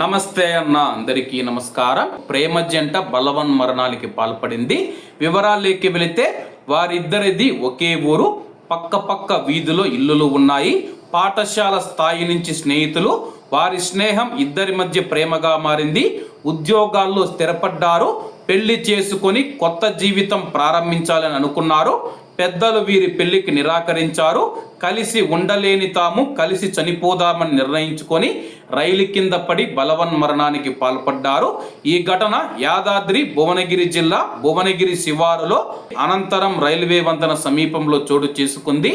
నమస్తే అన్న అందరికీ నమస్కారం. ప్రేమ జంట బలవన్ మరణానికి పాల్పడింది. వివరాల్లోకి వెళితే వారిద్దరిది ఒకే ఊరు పక్క పక్క వీధిలో ఇల్లులు ఉన్నాయి. పాఠశాల స్థాయి నుంచి స్నేహితులు వారి స్నేహం ఇద్దరి మధ్య ప్రేమగా మారింది. ఉద్యోగాల్లో స్థిరపడ్డారు. పెళ్ళి చేసుకొని కొత్త జీవితం ప్రారంభించాలని అనుకున్నారు. పెద్దలు వీరి పెళ్ళికి నిరాకరించారు. కలిసి ఉండలేని తాము కలిసి చనిపోదామని నిర్ణయించుకొని రైలు కింద పడి బలవన్ మరణానికి పాల్పడ్డారు. ఈ ఘటన యాదాద్రి భువనగిరి జిల్లా భువనగిరి శివారులో అనంతరం రైల్వే వంతెన సమీపంలో చోటు చేసుకుంది.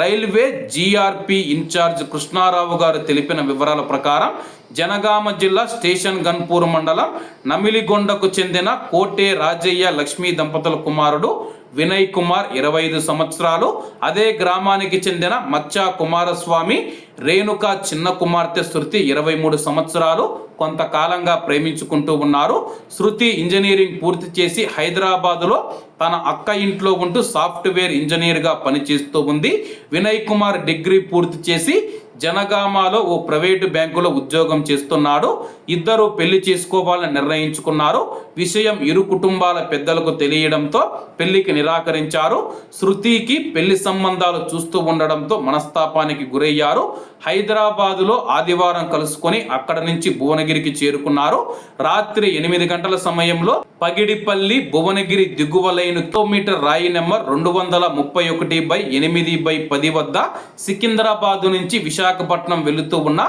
రైల్వే జీఆర్పి ఇన్ఛార్జ్ కృష్ణారావు గారు తెలిపిన వివరాల ప్రకారం జనగామ జిల్లా స్టేషన్ గన్పూర్ మండలం నమిలిగొండకు చెందిన కోటే రాజయ్య లక్ష్మీ దంపతుల కుమారుడు వినయ్ కుమార్ ఇరవై ఐదు సంవత్సరాలు అదే గ్రామానికి చెందిన మచ్చా కుమారస్వామి రేణుక చిన్న కుమార్తె శృతి ఇరవై మూడు సంవత్సరాలు కొంతకాలంగా ప్రేమించుకుంటూ ఉన్నారు. శృతి ఇంజనీరింగ్ పూర్తి చేసి హైదరాబాదులో తన అక్క ఇంట్లో ఉంటూ సాఫ్ట్వేర్ ఇంజనీర్గా పనిచేస్తూ ఉంది. వినయ్ కుమార్ డిగ్రీ పూర్తి చేసి జనగామాలో ఓ ప్రైవేటు బ్యాంకులో ఉద్యోగం చేస్తున్నాడు. ఇద్దరు పెళ్ళి చేసుకోవాలని నిర్ణయించుకున్నారు. విషయం ఇరు కుటుంబాల పెద్దలకు తెలియడంతో పెళ్ళికి నిరాకరించారు. శృతికి పెళ్ళి సంబంధాలు చూస్తూ ఉండడంతో మనస్తాపానికి గురయ్యారు. హైదరాబాదులో ఆదివారం కలుసుకొని అక్కడ నుంచి భువనగిరికి చేరుకున్నారు. రాత్రి ఎనిమిది గంటల సమయంలో పగిడిపల్లి భువనగిరి దిగువ లైన్ కిలోమీటర్ రాయి నెంబర్ రెండు వందల ముప్పై ఒకటి బై ఎనిమిది బై పది వద్ద సికింద్రాబాదు నుంచి విశాఖపట్నం వెళుతూ ఉన్న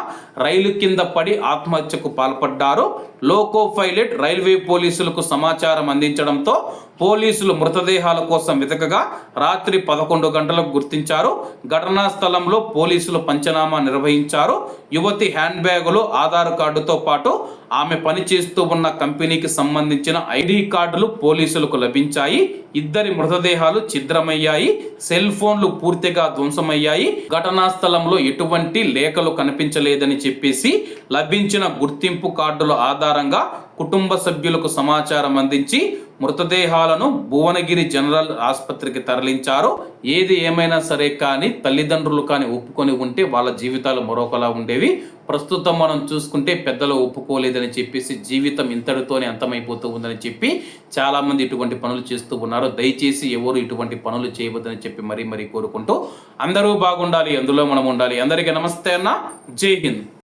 రైలు కింద పడి ఆత్మహత్యకు పాల్పడ్డారు. లోకో పైలట్ రైల్వే పోలీసులకు సమాచారం అందించడంతో పోలీసులు మృతదేహాల కోసం వెతకగా రాత్రి పదకొండు గంటలకు గుర్తించారు. ఘటనా స్థలంలో పోలీసులు పంచనామా నిర్వహించారు. యువతి హ్యాండ్ బ్యాగులు ఆధార్ కార్డుతో పాటు ఆమె పనిచేస్తూ ఉన్న కంపెనీకి సంబంధించిన ఐడి కార్డులు పోలీసులకు లభించాయి. ఇద్దరి మృతదేహాలు ఛిద్రమయ్యాయి. సెల్ ఫోన్లు పూర్తిగా ధ్వంసమయ్యాయి. ఘటనా స్థలంలో ఎటువంటి లేఖలు కనిపించలేదని చెప్పేసి లభించిన గుర్తింపు కార్డుల ఆధారంగా కుటుంబ సభ్యులకు సమాచారం అందించి మృతదేహాలను భువనగిరి జనరల్ ఆసుపత్రికి తరలించారు. ఏది ఏమైనా సరే కానీ తల్లిదండ్రులు కానీ ఒప్పుకొని ఉంటే వాళ్ళ జీవితాలు మరొకలా ఉండేవి. ప్రస్తుతం మనం చూసుకుంటే పెద్దలు ఒప్పుకోలేదని చెప్పేసి జీవితం ఇంతటితోనే అంతమైపోతూ ఉందని చెప్పి చాలామంది ఇటువంటి పనులు చేస్తూ ఉన్నారు. దయచేసి ఎవరు ఇటువంటి పనులు చేయవద్దని చెప్పి మరీ మరీ కోరుకుంటూ అందరూ బాగుండాలి అందులో మనం ఉండాలి. అందరికీ నమస్తే అన్న. జై హింద్.